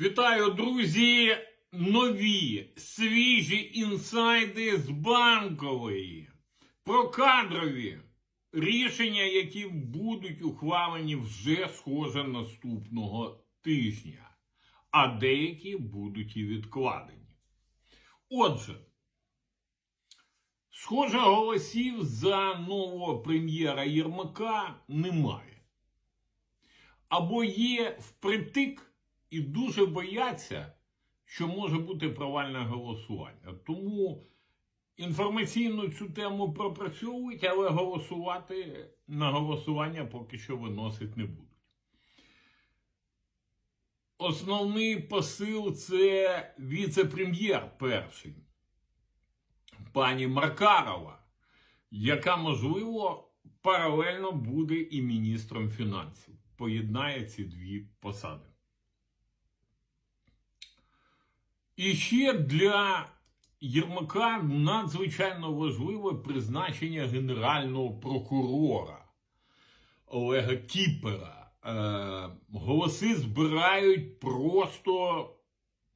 Вітаю, друзі! Нові свіжі інсайди з банкової про кадрові рішення, які будуть ухвалені вже схоже наступного тижня, а деякі будуть і відкладені. Отже, схоже, голосів за нового прем'єра Єрмака немає. Або є впритик і дуже бояться, що може бути провальне голосування. Тому інформаційно цю тему пропрацьовують, але голосувати на голосування поки що виносить не будуть. Основний посил це віце-прем'єр перший, пані Маркарова, яка, можливо, паралельно буде і міністром фінансів. Поєднає ці дві посади. І ще для Єрмака надзвичайно важливе призначення генерального прокурора Олега Кіпера. Е, голоси збирають просто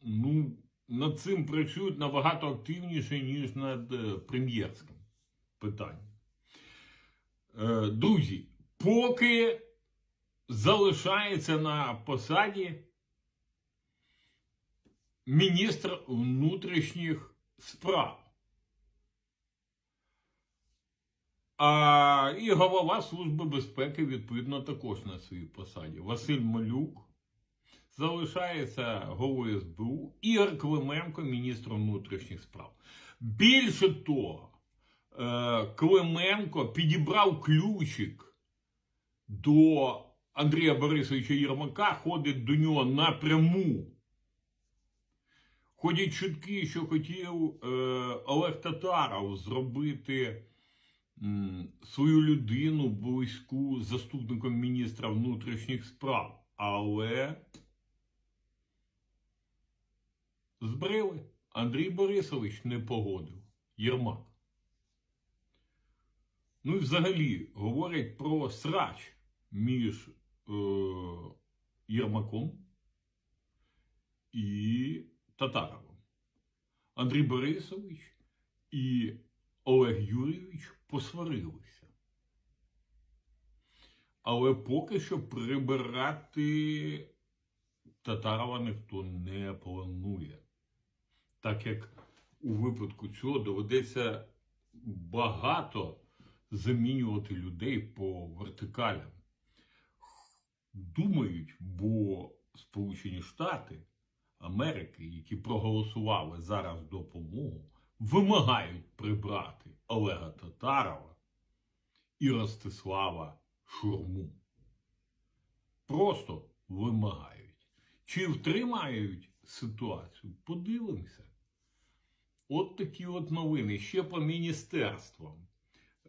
ну, над цим працюють набагато активніше, ніж над е, прем'єрським питанням. Е, друзі, поки залишається на посаді міністр внутрішніх справ. А і голова Служби безпеки, відповідно, також на своїй посаді. Василь Малюк залишається головою СБУ, Ігор Клименко, міністр внутрішніх справ. Більше того, е, Клименко підібрав ключик до Андрія Борисовича Єрмака, ходить до нього напряму. Ходять чутки, що хотів е, Олег Татаров зробити м, свою людину близьку заступником міністра внутрішніх справ. Але збрили. Андрій Борисович не погодив. Єрмак. Ну і взагалі говорять про срач між е, Єрмаком і Татаровим. Андрій Борисович і Олег Юрійович посварилися. Але поки що прибирати Татарова ніхто не планує. Так як у випадку цього доведеться багато замінювати людей по вертикалям. Думають, бо Сполучені Штати Америки, які проголосували зараз допомогу, вимагають прибрати Олега Татарова і Ростислава Шурму. Просто вимагають. Чи втримають ситуацію? Подивимося. От такі от новини. Ще по міністерствам.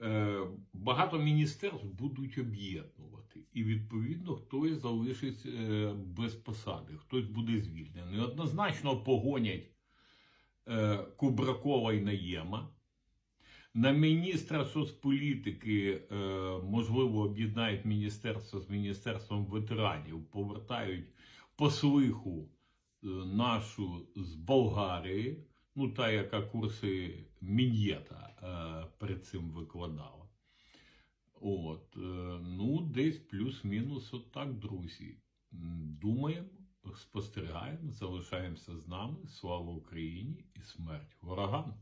Е, Багато міністерств будуть об'єднувати. І, відповідно, хтось залишиться е, без посади, хтось буде звільнений. Однозначно погонять е, Кубракова і Наєма. На міністра соцполітики, можливо, об'єднають міністерство з міністерством ветеранів, повертають послиху нашу з Болгарії, ну та, яка курси Мін'єта перед цим викладала. От, е, ну, десь плюс-мінус, отак, друзі. Думаємо, спостерігаємо, залишаємося з нами. Слава Україні і смерть ворогам!